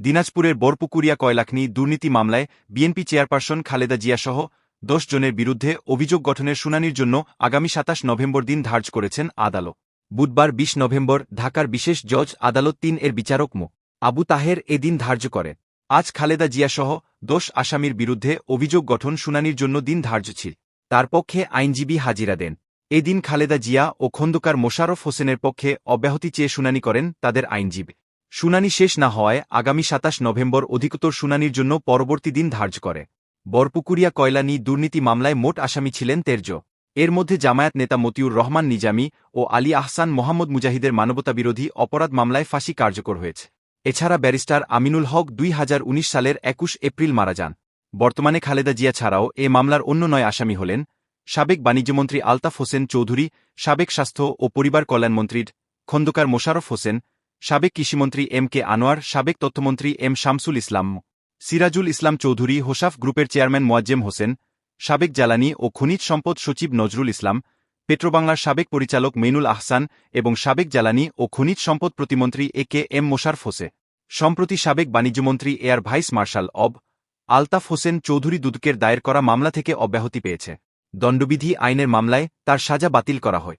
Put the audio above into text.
দিনাজপুরের বরপুকুরিয়া কয়লাখনি দুর্নীতি মামলায় বিএনপি চেয়ারপারসন খালেদা জিয়াসহ দশ জনের বিরুদ্ধে অভিযোগ গঠনের শুনানির জন্য আগামী সাতাশ নভেম্বর দিন ধার্য করেছেন আদালত। বুধবার ২০ নভেম্বর ঢাকার বিশেষ জজ আদালত তিন এর বিচারক মো। আবু তাহের এদিন ধার্য করে। আজ খালেদা জিয়াসহ দোষ আসামির বিরুদ্ধে অভিযোগ গঠন শুনানির জন্য দিন ধার্য ছিল। তার পক্ষে আইনজীবী হাজিরা দেন। এদিন খালেদা জিয়া ও খন্দকার মোশারফ হোসেনের পক্ষে অব্যাহতি চেয়ে শুনানি করেন তাদের আইনজীবী। শুনানি শেষ না হওয়ায় আগামী সাতাশ নভেম্বর অধিকতর শুনানির জন্য পরবর্তী দিন ধার্য করে। বরপুকুরিয়া কয়লানি দুর্নীতি মামলায় মোট আসামি ছিলেন তেরজ। এর মধ্যে জামায়াত নেতা মতিউর রহমান নিজামী ও আলী আহসান মোহাম্মদ মুজাহিদের মানবতাবিরোধী অপরাধ মামলায় ফাঁসি কার্যকর হয়েছে। এছাড়া ব্যারিস্টার আমিনুল হক দুই হাজার উনিশ সালের একুশ এপ্রিল মারা যান। বর্তমানে খালেদা জিয়া ছাড়াও এ মামলার অন্য নয় আসামি হলেন সাবেক বাণিজ্যমন্ত্রী আলতাফ হোসেন চৌধুরী, সাবেক স্বাস্থ্য ও পরিবার কল্যাণমন্ত্রীর খন্দকার মোশারফ হোসেন সাবেক কৃষিমন্ত্রী এম কে আনোয়ার, সাবেক তথ্যমন্ত্রী এম শামসুল ইসলাম, সিরাজুল ইসলাম চৌধুরী, হোসাফ গ্রুপের চেয়ারম্যান মোয়াজ্জেম হোসেন, সাবেক জ্বালানি ও খনিজ সম্পদ সচিব নজরুল ইসলাম, পেট্রোবাংলার সাবেক পরিচালক মেনুল আহসান এবং সাবেক জ্বালানি ও খনিজ সম্পদ প্রতিমন্ত্রী A K M Mosharraf Hossain সম্প্রতি সাবেক বাণিজ্যমন্ত্রী এয়ার ভাইস মার্শাল অব আলতাফ হোসেন চৌধুরী দুদকের দায়ের করা মামলা থেকে অব্যাহতি পেয়েছে। দণ্ডবিধি আইনের মামলায় তার সাজা বাতিল করা হয়।